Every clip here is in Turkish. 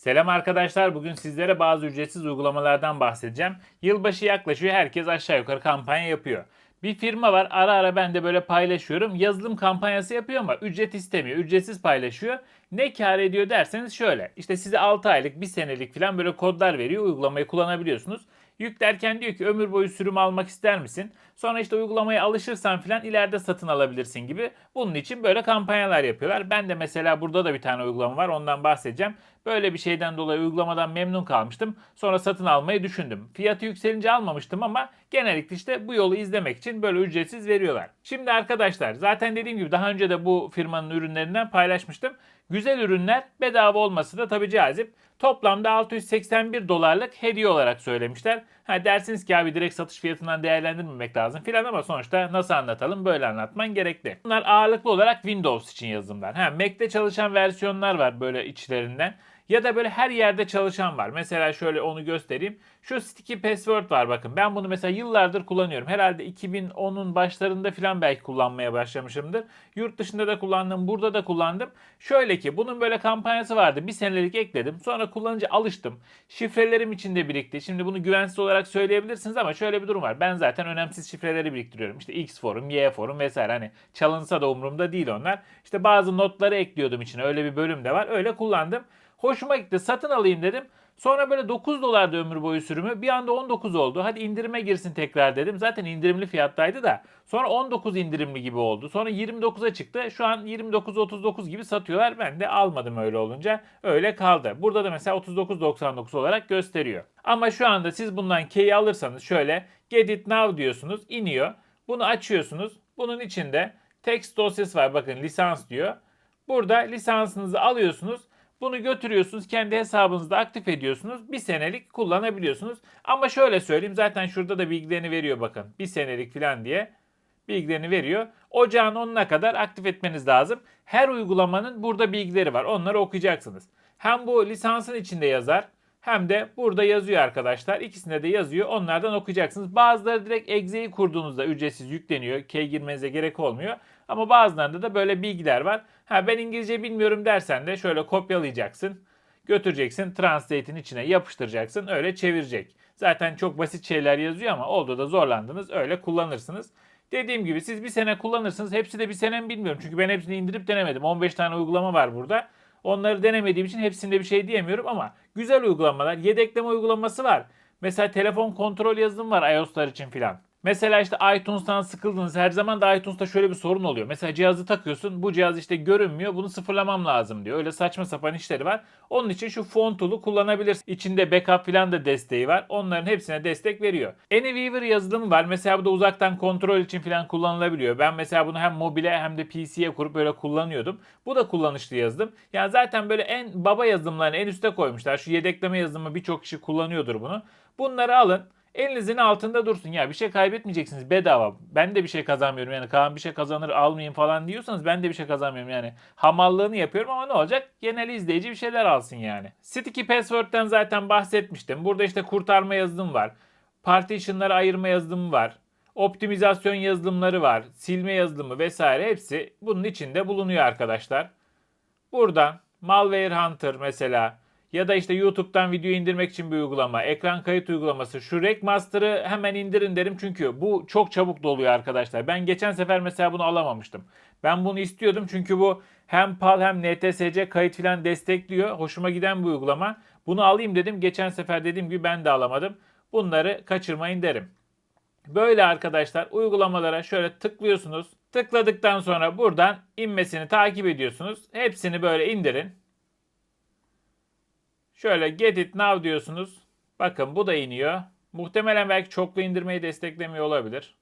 Selam arkadaşlar. Bugün sizlere bazı ücretsiz uygulamalardan bahsedeceğim. Yılbaşı yaklaşıyor. Herkes aşağı yukarı kampanya yapıyor. Bir firma var. Ara ara ben de böyle paylaşıyorum. Yazılım kampanyası yapıyor ama ücret istemiyor. Ücretsiz paylaşıyor. Ne kar ediyor derseniz şöyle. İşte size 6 aylık, 1 senelik falan böyle kodlar veriyor. Uygulamayı kullanabiliyorsunuz. Yüklerken diyor ki ömür boyu sürüm almak ister misin? Sonra işte uygulamaya alışırsan falan ileride satın alabilirsin gibi. Bunun için böyle kampanyalar yapıyorlar. Ben de mesela burada da bir tane uygulama var. Ondan bahsedeceğim. Böyle bir şeyden dolayı uygulamadan memnun kalmıştım. Sonra satın almayı düşündüm. Fiyatı yükselince almamıştım ama genellikle işte bu yolu izlemek için böyle ücretsiz veriyorlar. Şimdi arkadaşlar zaten dediğim gibi daha önce de bu firmanın ürünlerinden paylaşmıştım. Güzel ürünler bedava olması da tabii cazip. Toplamda 681 dolarlık hediye olarak söylemişler. Ha dersiniz ki abi direkt satış fiyatından değerlendirmemek lazım filan ama sonuçta nasıl anlatalım böyle anlatman gerekli. Bunlar ağırlıklı olarak Windows için yazılımlar. Ha Mac'te çalışan versiyonlar var böyle içlerinden. Ya da böyle her yerde çalışan var. Mesela şöyle onu göstereyim. Şu sticky password var bakın. Ben bunu mesela yıllardır kullanıyorum. Herhalde 2010'un başlarında falan belki kullanmaya başlamışımdır. Yurt dışında da kullandım, burada da kullandım. Şöyle ki bunun böyle kampanyası vardı. Bir senelik ekledim. Sonra kullanınca alıştım. Şifrelerim içinde birikti. Şimdi bunu güvensiz olarak söyleyebilirsiniz ama şöyle bir durum var. Ben zaten önemsiz şifreleri biriktiriyorum. İşte X forum, Y forum vesaire. Hani çalınsa da umurumda değil onlar. İşte bazı notları ekliyordum içine. Öyle bir bölüm de var. Öyle kullandım. Hoşuma gitti. Satın alayım dedim. Sonra böyle 9 dolardı ömür boyu sürümü. Bir anda 19 oldu. Hadi indirime girsin tekrar dedim. Zaten indirimli fiyattaydı da. Sonra 19 indirimli gibi oldu. Sonra 29'a çıktı. Şu an 29-39 gibi satıyorlar. Ben de almadım öyle olunca. Öyle kaldı. Burada da mesela 39.99 olarak gösteriyor. Ama şu anda siz bundan key alırsanız şöyle get it now diyorsunuz. iniyor. Bunu açıyorsunuz. Bunun içinde text dosyası var. Bakın lisans diyor. Burada lisansınızı alıyorsunuz. Bunu götürüyorsunuz kendi hesabınızda aktif ediyorsunuz. Bir senelik kullanabiliyorsunuz. Ama şöyle söyleyeyim zaten şurada da bilgilerini veriyor bakın. Bir senelik falan diye bilgilerini veriyor. Ocağın 10'una kadar aktif etmeniz lazım. Her uygulamanın burada bilgileri var. Onları okuyacaksınız. Hem bu lisansın içinde yazar hem de burada yazıyor arkadaşlar. İkisinde de yazıyor. Onlardan okuyacaksınız. Bazıları direkt Exe'yi kurduğunuzda ücretsiz yükleniyor. Key girmenize gerek olmuyor. Ama bazılarında da böyle bilgiler var. Ha ben İngilizce bilmiyorum dersen de şöyle kopyalayacaksın. Götüreceksin Translate'in içine yapıştıracaksın. Öyle çevirecek. Zaten çok basit şeyler yazıyor ama oldu da zorlandınız. Öyle kullanırsınız. Dediğim gibi siz bir sene kullanırsınız. Hepsi de bir sene mi bilmiyorum. Çünkü ben hepsini indirip denemedim. 15 tane uygulama var burada. Onları denemediğim için hepsinde bir şey diyemiyorum ama güzel uygulamalar. Yedekleme uygulaması var. Mesela telefon kontrol yazılımı var iOS'lar için filan. Mesela işte iTunes'tan sıkıldınız. Her zaman da iTunes'ta şöyle bir sorun oluyor. Mesela cihazı takıyorsun. Bu cihaz işte görünmüyor. Bunu sıfırlamam lazım diyor. Öyle saçma sapan işleri var. Onun için şu font tool'u kullanabilirsin. İçinde backup falan da desteği var. Onların hepsine destek veriyor. Anyweaver yazılımı var. Mesela bu da uzaktan kontrol için falan kullanılabiliyor. Ben mesela bunu hem mobile hem de PC'ye kurup böyle kullanıyordum. Bu da kullanışlı yazılım. Yani zaten böyle en baba yazılımlarını en üste koymuşlar. Şu yedekleme yazılımı birçok kişi kullanıyordur bunu. Bunları alın. Elinizin altında dursun. Ya bir şey kaybetmeyeceksiniz bedava. Ben de bir şey kazanmıyorum yani Kaan bir şey kazanır almayayım falan diyorsanız ben de bir şey kazanmıyorum yani. Hamallığını yapıyorum ama ne olacak? Genel izleyici bir şeyler alsın yani. Sticky Password'den zaten bahsetmiştim. Burada işte kurtarma yazılım var. Partition'ları ayırma yazılımı var. Optimizasyon yazılımları var. Silme yazılımı vesaire hepsi bunun içinde bulunuyor arkadaşlar. Buradan Malware Hunter mesela ya da işte YouTube'dan video indirmek için bir uygulama, ekran kayıt uygulaması. Şu Rekmaster'ı hemen indirin derim çünkü bu çok çabuk doluyor arkadaşlar. Ben geçen sefer mesela bunu alamamıştım. Ben bunu istiyordum çünkü bu hem PAL hem NTSC kayıt filan destekliyor. Hoşuma giden bir uygulama. Bunu alayım dedim. Geçen sefer dediğim gibi ben de alamadım. Bunları kaçırmayın derim. Böyle arkadaşlar uygulamalara şöyle tıklıyorsunuz. Tıkladıktan sonra buradan inmesini takip ediyorsunuz. Hepsini böyle indirin. Şöyle get it now diyorsunuz. Bakın bu da iniyor. Muhtemelen belki çoklu indirmeyi desteklemiyor olabilir.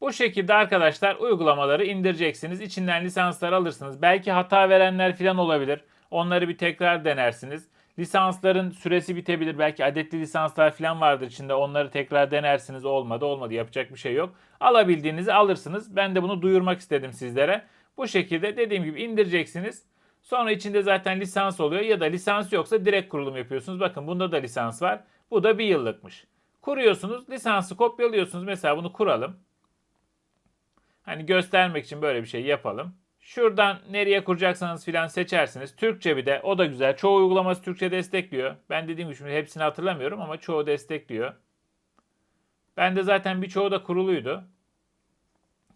Bu şekilde arkadaşlar uygulamaları indireceksiniz. İçinden lisanslar alırsınız. Belki hata verenler falan olabilir. Onları bir tekrar denersiniz. Lisansların süresi bitebilir. Belki adetli lisanslar falan vardır içinde. Onları tekrar denersiniz. Olmadı olmadı yapacak bir şey yok. Alabildiğinizi alırsınız. Ben de bunu duyurmak istedim sizlere. Bu şekilde dediğim gibi indireceksiniz. Sonra içinde zaten lisans oluyor ya da lisans yoksa direkt kurulum yapıyorsunuz. Bakın bunda da lisans var. Bu da bir yıllıkmış. Kuruyorsunuz, lisansı kopyalıyorsunuz. Mesela bunu kuralım. Hani göstermek için böyle bir şey yapalım. Şuradan nereye kuracaksanız filan seçersiniz. Türkçe bir de o da güzel. Çoğu uygulaması Türkçe destekliyor. Ben dediğim gibi şimdi hepsini hatırlamıyorum ama çoğu destekliyor. Ben de zaten birçoğu da kuruluydu.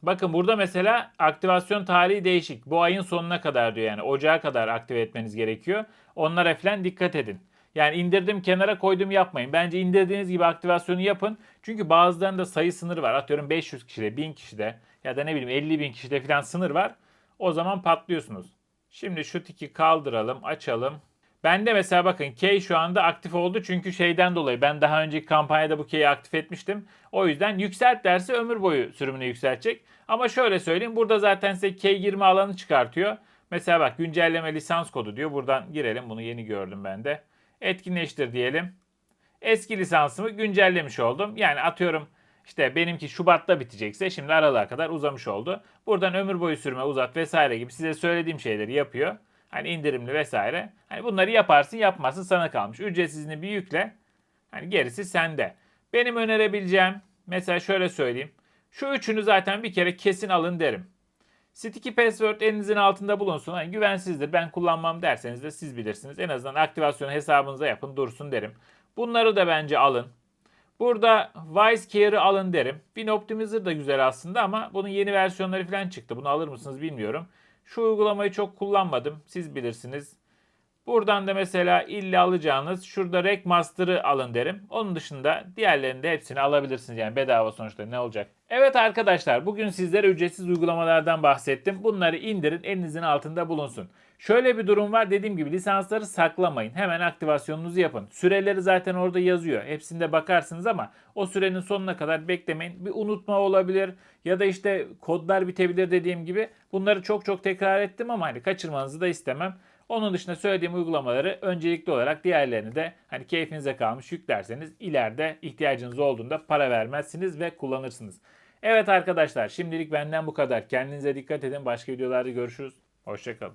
Bakın burada mesela aktivasyon tarihi değişik. Bu ayın sonuna kadar diyor yani. Ocağa kadar aktive etmeniz gerekiyor. Onlara falan dikkat edin. Yani indirdim kenara koydum yapmayın. Bence indirdiğiniz gibi aktivasyonu yapın. Çünkü bazılarında sayı sınırı var. Atıyorum 500 kişide, 1000 kişide ya da ne bileyim 50 bin kişide falan sınır var. O zaman patlıyorsunuz. Şimdi şu tiki kaldıralım, açalım. Ben de mesela bakın Key şu anda aktif oldu çünkü şeyden dolayı ben daha önceki kampanyada bu Key'i aktif etmiştim. O yüzden yükselt derse ömür boyu sürümünü yükseltecek. Ama şöyle söyleyeyim burada zaten size Key girme alanı çıkartıyor. Mesela bak güncelleme lisans kodu diyor. Buradan girelim. Bunu yeni gördüm ben de. Etkinleştir diyelim. Eski lisansımı güncellemiş oldum. Yani atıyorum işte benimki Şubat'ta bitecekse şimdi aralığa kadar uzamış oldu. Buradan ömür boyu sürme uzat vesaire gibi size söylediğim şeyleri yapıyor. Hani indirimli vesaire. Hani bunları yaparsın yapmazsın sana kalmış. Ücretsizini bir yükle. Hani gerisi sende. Benim önerebileceğim mesela şöyle söyleyeyim. Şu üçünü zaten bir kere kesin alın derim. Sticky password elinizin altında bulunsun. Hani güvensizdir ben kullanmam derseniz de siz bilirsiniz. En azından aktivasyon hesabınıza yapın dursun derim. Bunları da bence alın. Burada Wise Care'ı alın derim. Win Optimizer da güzel aslında ama bunun yeni versiyonları falan çıktı. Bunu alır mısınız bilmiyorum. Şu uygulamayı çok kullanmadım. Siz bilirsiniz. Buradan da mesela illa alacağınız şurada Rec Master'ı alın derim. Onun dışında diğerlerini de hepsini alabilirsiniz. Yani bedava sonuçta ne olacak? Evet arkadaşlar bugün sizlere ücretsiz uygulamalardan bahsettim. Bunları indirin elinizin altında bulunsun. Şöyle bir durum var dediğim gibi lisansları saklamayın. Hemen aktivasyonunuzu yapın. Süreleri zaten orada yazıyor. Hepsinde bakarsınız ama o sürenin sonuna kadar beklemeyin. Bir unutma olabilir ya da işte kodlar bitebilir dediğim gibi. Bunları çok çok tekrar ettim ama hani kaçırmanızı da istemem. Onun dışında söylediğim uygulamaları öncelikli olarak diğerlerini de hani keyfinize kalmış yüklerseniz ileride ihtiyacınız olduğunda para vermezsiniz ve kullanırsınız. Evet arkadaşlar şimdilik benden bu kadar. Kendinize dikkat edin. Başka videolarda görüşürüz. Hoşçakalın.